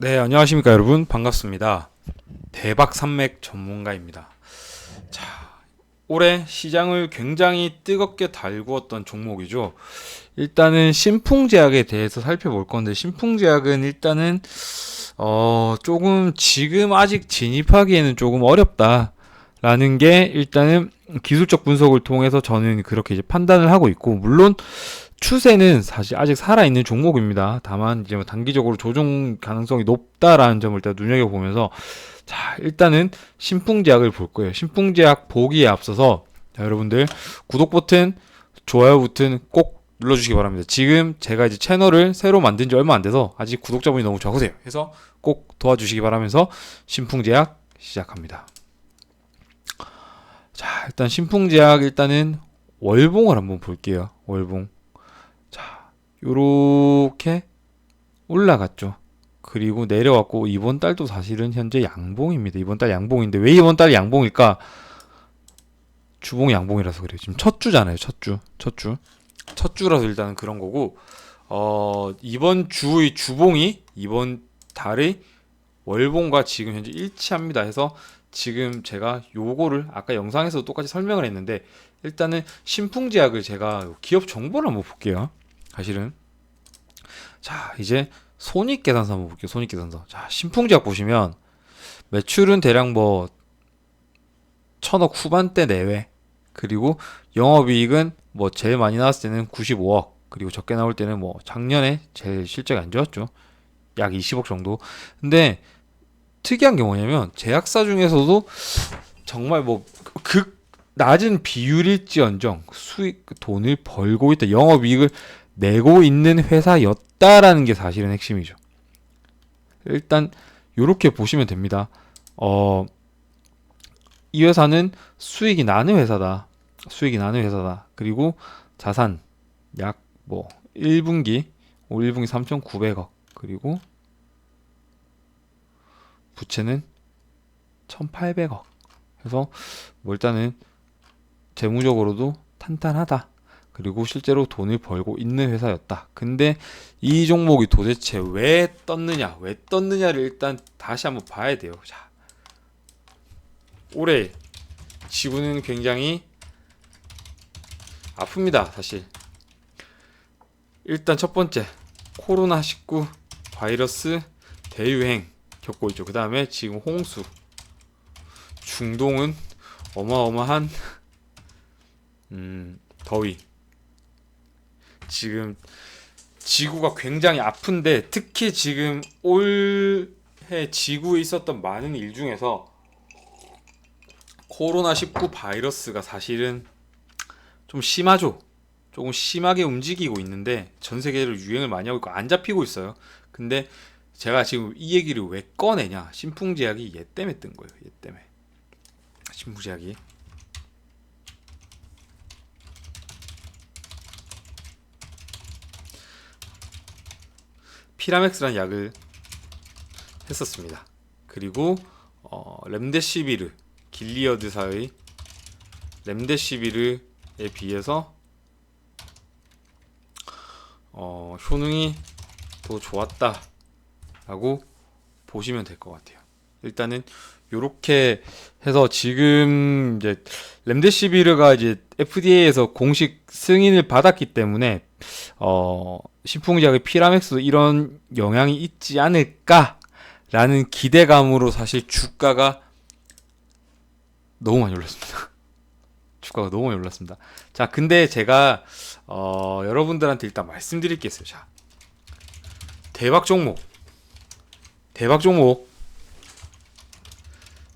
네, 안녕하십니까 여러분. 반갑습니다. 대박 산맥 전문가입니다. 자, 올해 시장을 굉장히 뜨겁게 달구었던 종목이죠. 일단은 신풍제약에 대해서 살펴볼 건데 신풍제약은 일단은 어, 조금 지금 아직 진입하기에는 조금 어렵다 라는 게 일단은 기술적 분석을 통해서 저는 그렇게 이제 판단을 하고 있고 물론 추세는 사실 아직 살아있는 종목입니다. 다만 이제 뭐 단기적으로 조정 가능성이 높다라는 점을 일단 눈여겨보면서 자 일단은 신풍제약을 볼 거예요. 신풍제약 보기에 앞서서 자, 여러분들 구독 버튼, 좋아요 버튼 꼭 눌러주시기 바랍니다. 지금 제가 이제 채널을 새로 만든 지 얼마 안 돼서 아직 구독자분이 너무 적으세요. 그래서 꼭 도와주시기 바라면서 신풍제약 시작합니다. 자 일단 신풍제약 일단은 월봉을 한번 볼게요. 월봉. 요렇게 올라갔죠. 그리고 내려왔고 이번 달도 사실은 현재 양봉입니다. 이번 달 양봉인데 왜 이번 달 양봉일까? 주봉 양봉이라서 그래요. 지금 첫 주잖아요. 첫 주. 첫 주. 첫 주라서 일단은 그런 거고 어 이번 주의 주봉이 이번 달의 월봉과 지금 현재 일치합니다. 해서 지금 제가 요거를 아까 영상에서도 똑같이 설명을 했는데 일단은 신풍제약을 제가 기업 정보를 한번 볼게요. 사실은. 자 이제 손익계산서 한번 볼게요. 손익계산서. 자 신풍제약 보시면 매출은 대략 뭐 천억 후반대 내외. 그리고 영업이익은 뭐 제일 많이 나왔을 때는 95억. 그리고 적게 나올 때는 뭐 작년에 제일 실적이 안 좋았죠. 약 20억 정도. 근데 특이한 게 뭐냐면 제약사 중에서도 정말 뭐 극 낮은 비율일지언정 수익 돈을 벌고 있다. 영업이익을 내고 있는 회사였다라는 게 사실은 핵심이죠. 일단 이렇게 보시면 됩니다. 어, 이 회사는 수익이 나는 회사다. 수익이 나는 회사다. 그리고 자산 약 뭐 1분기 1분기 3,900억 그리고 부채는 1,800억. 그래서 뭐 일단은 재무적으로도 탄탄하다. 그리고 실제로 돈을 벌고 있는 회사였다. 근데 이 종목이 도대체 왜 떴느냐, 왜 떴느냐를 일단 다시 한번 봐야 돼요. 자, 올해 지구는 굉장히 아픕니다, 사실. 일단 첫 번째, 코로나19 바이러스 대유행 겪고 있죠. 그 다음에 지금 홍수, 중동은 어마어마한 음, 더위, 지금 지구가 굉장히 아픈데 특히 지금 올해 지구에 있었던 많은 일 중에서 코로나19 바이러스가 사실은 좀 심하죠. 조금 심하게 움직이고 있는데 전 세계를 유행을 많이 하고 있고 안 잡히고 있어요. 근데 제가 지금 이 얘기를 왜 꺼내냐? 신풍제약이 얘 때문에 뜬 거예요. 얘 때문에. 신풍제약이. 피라맥스라는 약을 했었습니다. 그리고 어, 렘데시비르 길리어드사의 렘데시비르에 비해서 어, 효능이 더 좋았다라고 보시면 될 것 같아요. 일단은 이렇게 해서 지금 이제 렘데시비르가 이제 FDA에서 공식 승인을 받았기 때문에 어 신풍제약의 피라맥스도 이런 영향이 있지 않을까라는 기대감으로 사실 주가가 너무 많이 올랐습니다. 주가가 너무 많이 올랐습니다. 자, 근데 제가 어, 여러분들한테 일단 말씀드릴 게 있어요. 자, 대박 종목, 대박 종목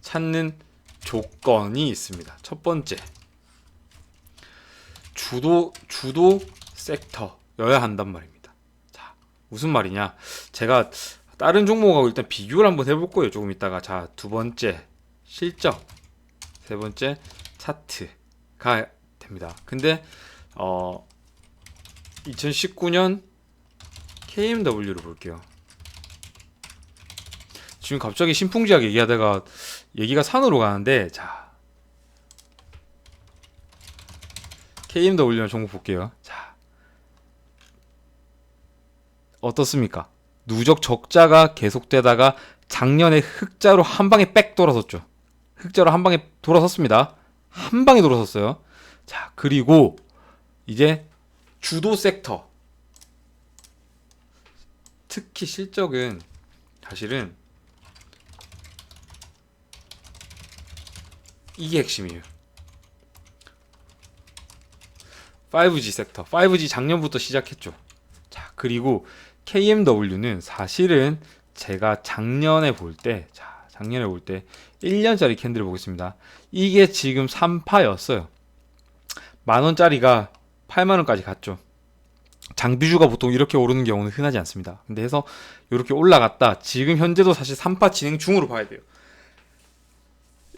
찾는 조건이 있습니다. 첫 번째, 주도 주도 섹터여야 한단 말입니다. 무슨 말이냐? 제가 다른 종목하고 일단 비교를 한번 해볼 거예요. 조금 있다가 자 두 번째 실적, 세 번째 차트가 됩니다. 근데 어 2019년 KMW를 볼게요. 지금 갑자기 신풍지약 얘기하다가 얘기가 산으로 가는데 자 KMW는 종목 볼게요. 자 어떻습니까? 누적 적자가 계속되다가 작년에 흑자로 한 방에 빽 돌아섰죠. 흑자로 한 방에 돌아섰습니다. 한 방에 돌아섰어요. 자, 그리고 이제 주도 섹터. 특히 실적은 사실은 이게 핵심이에요. 5G 섹터. 5G 작년부터 시작했죠. 자, 그리고 KMW는 사실은 제가 작년에 볼 때, 자, 작년에 볼 때 1년짜리 캔들을 보겠습니다. 이게 지금 3파였어요. 만 원짜리가 8만 원까지 갔죠. 장비주가 보통 이렇게 오르는 경우는 흔하지 않습니다. 근데 해서 이렇게 올라갔다. 지금 현재도 사실 3파 진행 중으로 봐야 돼요.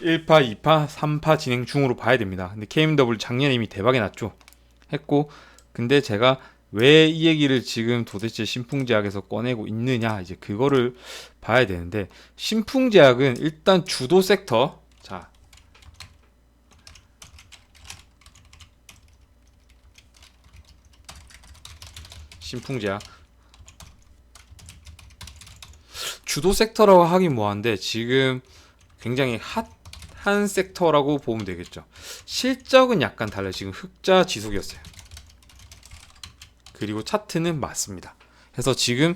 1파, 2파, 3파 진행 중으로 봐야 됩니다. 근데 KMW 작년에 이미 대박이 났죠. 했고 근데 제가 왜 이 얘기를 지금 도대체 신풍제약에서 꺼내고 있느냐 이제 그거를 봐야 되는데 신풍제약은 일단 주도 섹터 자. 신풍제약. 주도 섹터라고 하긴 뭐한데 지금 굉장히 핫 한 섹터라고 보면 되겠죠. 실적은 약간 달라요. 지금 흑자 지속이었어요. 그리고 차트는 맞습니다. 그래서 지금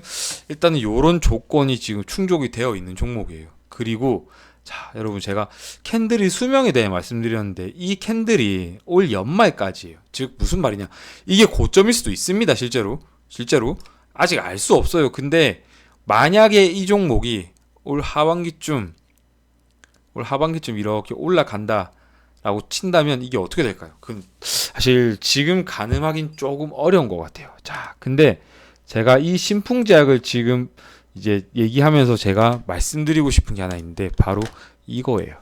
일단은 요런 조건이 지금 충족이 되어 있는 종목이에요. 그리고 자, 여러분 제가 캔들이 수명에 대해 말씀드렸는데 이 캔들이 올 연말까지예요. 즉 무슨 말이냐? 이게 고점일 수도 있습니다. 실제로. 실제로 아직 알 수 없어요. 근데 만약에 이 종목이 올 하반기쯤 올 하반기쯤 이렇게 올라간다 라고 친다면 이게 어떻게 될까요? 그 사실 지금 가늠하긴 조금 어려운 것 같아요. 자, 근데 제가 이 신풍제약을 지금 이제 얘기하면서 제가 말씀드리고 싶은 게 하나 있는데 바로 이거예요.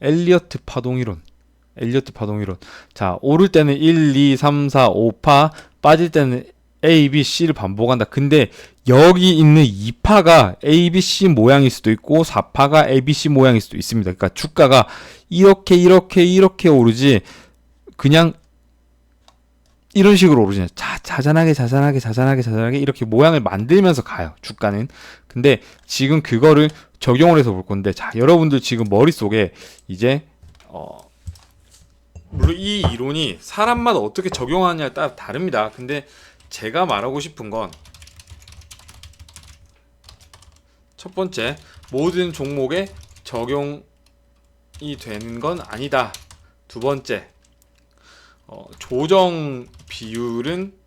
엘리어트 파동 이론. 엘리어트 파동 이론. 자, 오를 때는 1, 2, 3, 4, 5파, 빠질 때는 A, B, C를 반복한다. 근데 여기 있는 2파가 A, B, C 모양일 수도 있고 4파가 A, B, C 모양일 수도 있습니다. 그러니까 주가가 이렇게 이렇게 이렇게 오르지 그냥 이런 식으로 오르지 자, 자잔하게 자잔하게 자잔하게 자잔하게 이렇게 모양을 만들면서 가요. 주가는. 근데 지금 그거를 적용을 해서 볼 건데 자, 여러분들 지금 머릿속에 이제 어 물론 이 이론이 사람마다 어떻게 적용하느냐에 따라 다릅니다. 근데 제가 말하고 싶은 건 첫 번째 모든 종목에 적용이 되는 건 아니다. 두 번째 어, 조정 비율은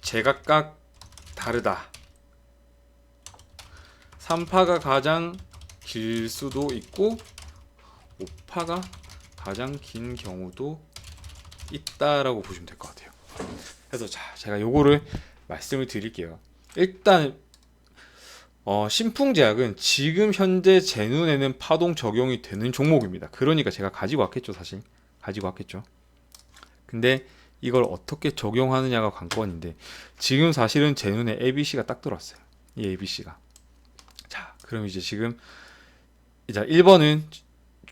제각각 다르다. 3파가 가장 길 수도 있고 5파가 가장 긴 경우도 있다라고 보시면 될 것 같아요. 그래서 자, 제가 요거를 말씀을 드릴게요. 일단 어, 신풍제약은 지금 현재 제 눈에는 파동 적용이 되는 종목입니다. 그러니까 제가 가지고 왔겠죠, 사실. 가지고 왔겠죠. 근데 이걸 어떻게 적용하느냐가 관건인데 지금 사실은 제 눈에 ABC가 딱 들어왔어요. 이 ABC가. 자, 그럼 이제 지금 이제 1번은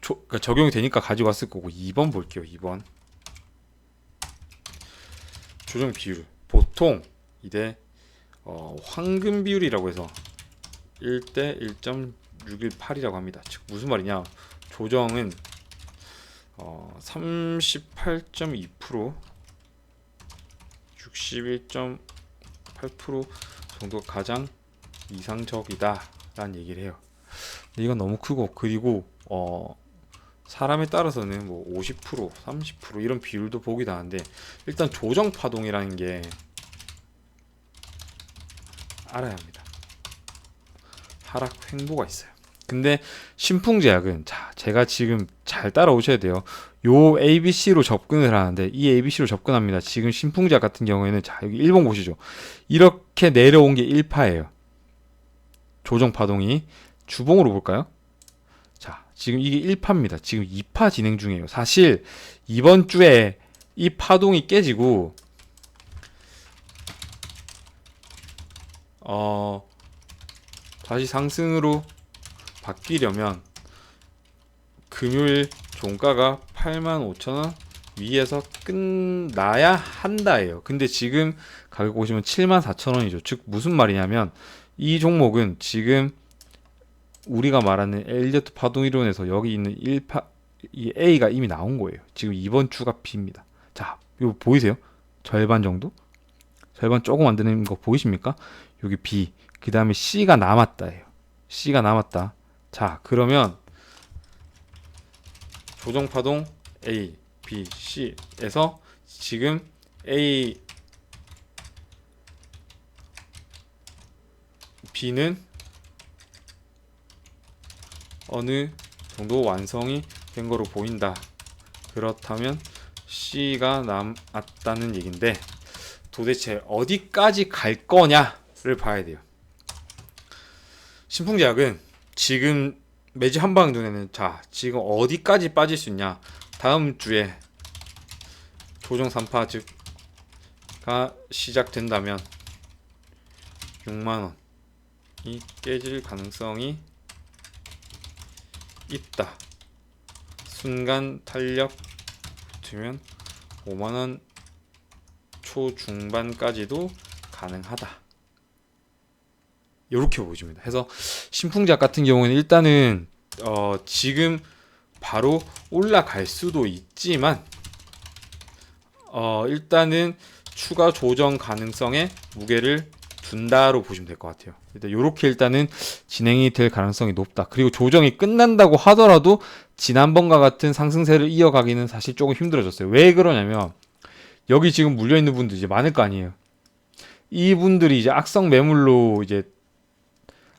조, 그러니까 적용이 되니까 가지고 왔을 거고 2번 볼게요. 2번. 조정 비율. 보통 이제 어, 황금 비율이라고 해서 1대 1.618이라고 합니다. 즉 무슨 말이냐? 조정은 어, 38.2% 61.8% 정도가 가장 이상적이다라는 얘기를 해요. 이건 너무 크고 그리고 어 사람에 따라서는 뭐 50%, 30% 이런 비율도 보기도 하는데 일단 조정 파동이라는 게 알아야 합니다. 하락 횡보가 있어요. 근데 신풍제약은 자 제가 지금 잘 따라오셔야 돼요. 요 ABC로 접근을 하는데 이 ABC로 접근합니다. 지금 신풍제약 같은 경우에는 자 여기 1번 보시죠. 이렇게 내려온 게 1파예요. 조정 파동이 주봉으로 볼까요? 자 지금 이게 1파입니다. 지금 2파 진행 중이에요. 사실 이번 주에 이 파동이 깨지고 어 다시 상승으로 바뀌려면 금요일 종가가 85,000원 위에서 끝나야 한다예요. 근데 지금 가격 보시면 74,000원이죠. 즉 무슨 말이냐면 이 종목은 지금 우리가 말하는 엘리어트 파동 이론에서 여기 있는 1파 이 A가 이미 나온 거예요. 지금 이번 주가 B입니다. 자, 이거 보이세요? 절반 정도? 절반 조금 안 되는 거 보이십니까? 여기 B, 그 다음에 C가 남았다예요. C가 남았다. 자, 그러면 조정 파동 A, B, C에서 지금 A, B는 어느 정도 완성이 된 거로 보인다. 그렇다면 C가 남았다는 얘긴데 도대체 어디까지 갈 거냐를 봐야 돼요. 신풍제약은 지금 매지 한방 눈에는 자 지금 어디까지 빠질 수 있냐 다음 주에 조정 3파 즉가 시작된다면 6만 원이 깨질 가능성이 있다. 순간 탄력 붙으면 5만 원 초중반까지도 가능하다. 이렇게 보여줍니다. 해서 신풍작 같은 경우는 일단은 어, 지금 바로 올라갈 수도 있지만 어, 일단은 추가 조정 가능성에 무게를 둔다로 보시면 될 것 같아요. 일단 이렇게 일단은 진행이 될 가능성이 높다. 그리고 조정이 끝난다고 하더라도 지난번과 같은 상승세를 이어가기는 사실 조금 힘들어졌어요. 왜 그러냐면 여기 지금 물려 있는 분들 이제 많을 거 아니에요. 이분들이 이제 악성 매물로 이제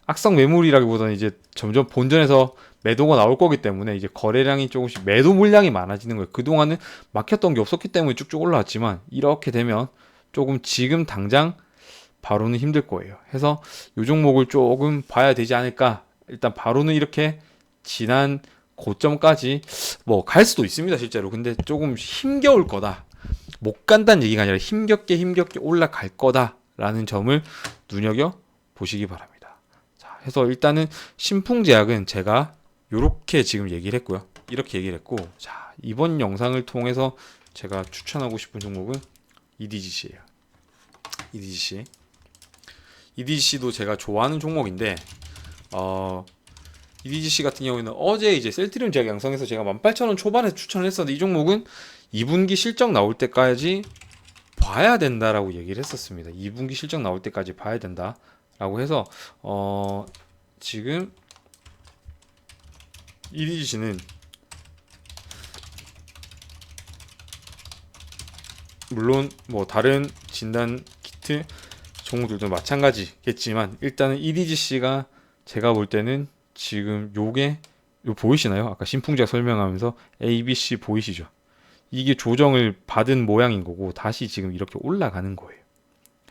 악성 매물이라기보다는 이제 점점 본전에서 매도가 나올 거기 때문에 이제 거래량이 조금씩 매도 물량이 많아지는 거예요. 그동안은 막혔던 게 없었기 때문에 쭉쭉 올라왔지만 이렇게 되면 조금 지금 당장 바로는 힘들 거예요. 해서 이 종목을 조금 봐야 되지 않을까. 일단 바로는 이렇게 지난 고점까지 뭐 갈 수도 있습니다, 실제로. 근데 조금 힘겨울 거다. 못 간다는 얘기가 아니라 힘겹게 힘겹게 올라갈 거다라는 점을 눈여겨 보시기 바랍니다. 자, 해서 일단은 신풍제약은 제가 이렇게 지금 얘기를 했고요. 이렇게 얘기를 했고, 자, 이번 영상을 통해서 제가 추천하고 싶은 종목은 EDGC예요. EDGC. EDGC도 제가 좋아하는 종목인데, 어, EDGC 같은 경우에는 어제 이제 셀트리온 제약 양성에서 제가 18,000원 초반에 추천을 했었는데 이 종목은 2분기 실적 나올 때까지 봐야 된다라고 얘기를 했었습니다. 2분기 실적 나올 때까지 봐야 된다라고 해서 어 지금 EDGC는 물론 뭐 다른 진단 키트 종목들도 마찬가지겠지만 일단은 EDGC가 제가 볼 때는 지금 요게 요 보이시나요? 아까 신풍작 설명하면서 ABC 보이시죠? 이게 조정을 받은 모양인 거고 다시 지금 이렇게 올라가는 거예요.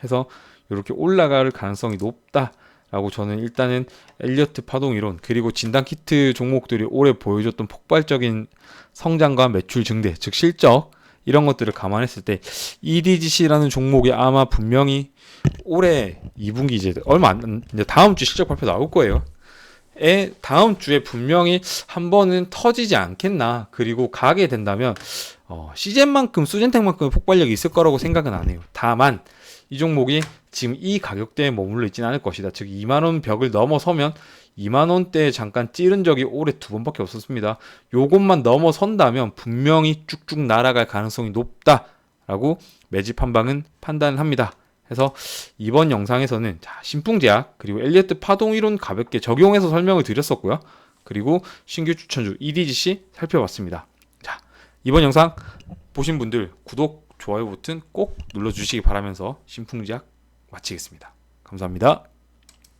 해서 이렇게 올라갈 가능성이 높다라고 저는 일단은 엘리어트 파동 이론 그리고 진단 키트 종목들이 올해 보여줬던 폭발적인 성장과 매출 증대 즉 실적 이런 것들을 감안했을 때 EDGC라는 종목이 아마 분명히 올해 2분기 이제 얼마 안 이제 다음 주 실적 발표 나올 거예요. 에 다음 주에 분명히 한 번은 터지지 않겠나. 그리고 가게 된다면 어, 시젠만큼 수젠텍만큼의 폭발력이 있을 거라고 생각은 안 해요. 다만 이 종목이 지금 이 가격대에 머물러 있지는 않을 것이다. 즉 2만 원 벽을 넘어서면 2만 원대에 잠깐 찌른 적이 올해 두 번밖에 없었습니다. 요것만 넘어선다면 분명히 쭉쭉 날아갈 가능성이 높다라고 매집 한방은 판단을 합니다. 그래서 이번 영상에서는 자, 신풍제약 그리고 엘리어트 파동 이론 가볍게 적용해서 설명을 드렸었고요. 그리고 신규 추천주 EDGC 살펴봤습니다. 자, 이번 영상 보신 분들 구독, 좋아요 버튼 꼭 눌러주시기 바라면서 신풍제약 마치겠습니다. 감사합니다.